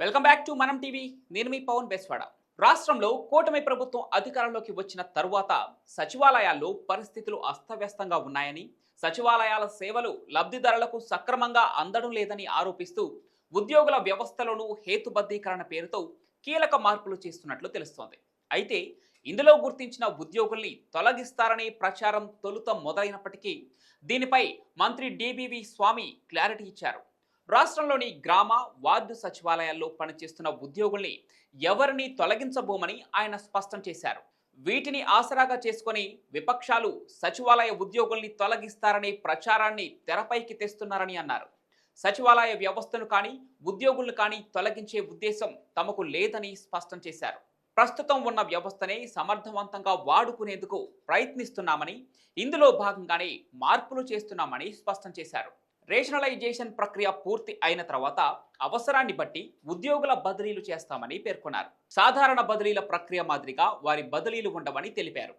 Welcome back to Manam TV నేను మీ పవన్ బెస్వాడ. రాష్ట్రంలో కూటమి ప్రభుత్వం అధికారంలోకి వచ్చిన తరువాత సచివాలయాల్లో పరిస్థితులు అస్తవ్యస్తంగా ఉన్నాయని సచివాలయాల సేవలు లబ్ధిదారులకు సక్రమంగా అందడం లేదని ఆరోపిస్తూ ఉద్యోగుల వ్యవస్థలోనూ హేతుబద్ధీకరణ పేరుతో కీలక మార్పులు చేస్తున్నట్లు తెలుస్తోంది. అయితే ఇందులో గుర్తించిన ఉద్యోగుల్ని తొలగిస్తారనే ప్రచారం తొలుత మొదలైనప్పటికీ దీనిపై మంత్రి డిబివి స్వామి క్లారిటీ ఇచ్చారు. రాష్ట్రంలోని గ్రామ వార్డు సచివాలయాల్లో పనిచేస్తున్న ఉద్యోగుల్ని ఎవరిని తొలగించబోమని ఆయన స్పష్టం చేశారు. వీటిని ఆసరాగా చేసుకొని విపక్షాలు సచివాలయ ఉద్యోగుల్ని తొలగిస్తారనే ప్రచారాన్ని తెరపైకి తెస్తున్నారని అన్నారు. సచివాలయ వ్యవస్థను కానీ ఉద్యోగులను కానీ తొలగించే ఉద్దేశం తమకు లేదని స్పష్టం చేశారు. ప్రస్తుతం ఉన్న వ్యవస్థనే సమర్థవంతంగా వాడుకునేందుకు ప్రయత్నిస్తున్నామని ఇందులో భాగంగానే మార్పులు చేస్తున్నామని స్పష్టం చేశారు. రేషనలైజేషన్ ప్రక్రియ పూర్తి అయిన తర్వాత అవసరాన్ని బట్టి ఉద్యోగుల బదిలీలు చేస్తామని పేర్కొన్నారు. సాధారణ బదిలీల ప్రక్రియ మాదిరిగా వారి బదిలీలు ఉండవని తెలిపారు.